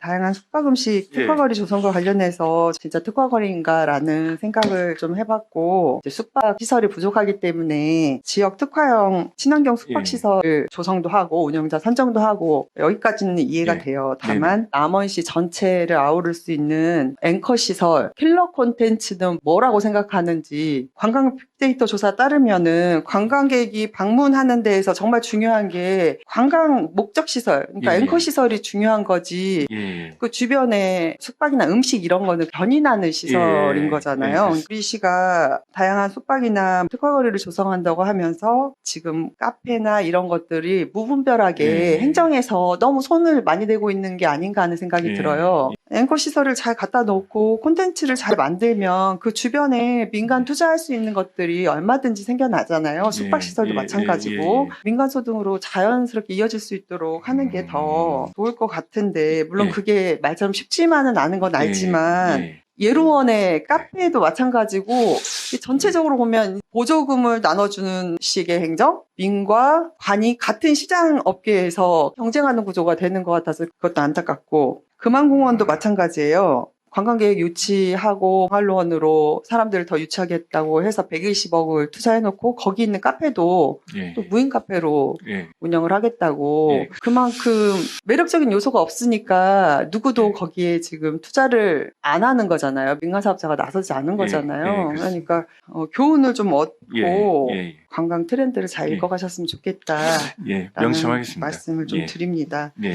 다양한 숙박 음식 예. 특화거리 조성과 관련해서 진짜 특화거리인가라는 생각을 좀 해봤고 숙박 시설이 부족하기 때문에 지역 특화형 친환경 숙박 예. 시설을 조성도 하고 운영자 선정도 하고 여기까지는 이해가 예. 돼요. 다만 남원시 전체를 아우를 수 있는 앵커 시설, 킬러 콘텐츠는 뭐라고 생각하는지 관광 빅데이터 조사 따르면은 관광객이 방문하는 데에서 정말 중요한 게 관광 목적 시설, 그러니까 예. 앵커 시설이 중요한 거지. 예. 그 주변에 숙박이나 음식 이런 거는 견인하는 시설인 예. 거잖아요. 예. 우리 시가 다양한 숙박이나 특화거리를 조성한다고 하면서 지금 카페나 이런 것들이 무분별하게 예. 행정에서 너무 손을 많이 대고 있는 게 아닌가 하는 생각이 예. 들어요. 앵커 시설을 잘 갖다 놓고 콘텐츠를 잘 만들면 그 주변에 민간 투자할 수 있는 것들이 얼마든지 생겨나잖아요. 숙박 시설도 예, 마찬가지고 예, 예, 예. 민간 소득으로 자연스럽게 이어질 수 있도록 하는 게 더 좋을 것 같은데 물론 예. 그게 말처럼 쉽지만은 않은 건 알지만 예. 예루원의 카페도 마찬가지고 이 전체적으로 보면 보조금을 나눠주는 식의 행정 민과 관이 같은 시장 업계에서 경쟁하는 구조가 되는 것 같아서 그것도 안타깝고 금암공원도 마찬가지예요. 관광객 유치하고 활로원으로 사람들을 더 유치하겠다고 해서 120억을 투자해놓고 거기 있는 카페도 예. 또 무인 카페로 예. 운영을 하겠다고 예. 그만큼 매력적인 요소가 없으니까 누구도 예. 거기에 지금 투자를 안 하는 거잖아요. 민간 사업자가 나서지 않은 예, 거잖아요. 예. 그러니까 어, 교훈을 좀 얻고. 관광 트렌드를 잘 예. 읽어가셨으면 좋겠다. 예. 명심하겠습니다. 말씀을 좀 예. 드립니다. 네.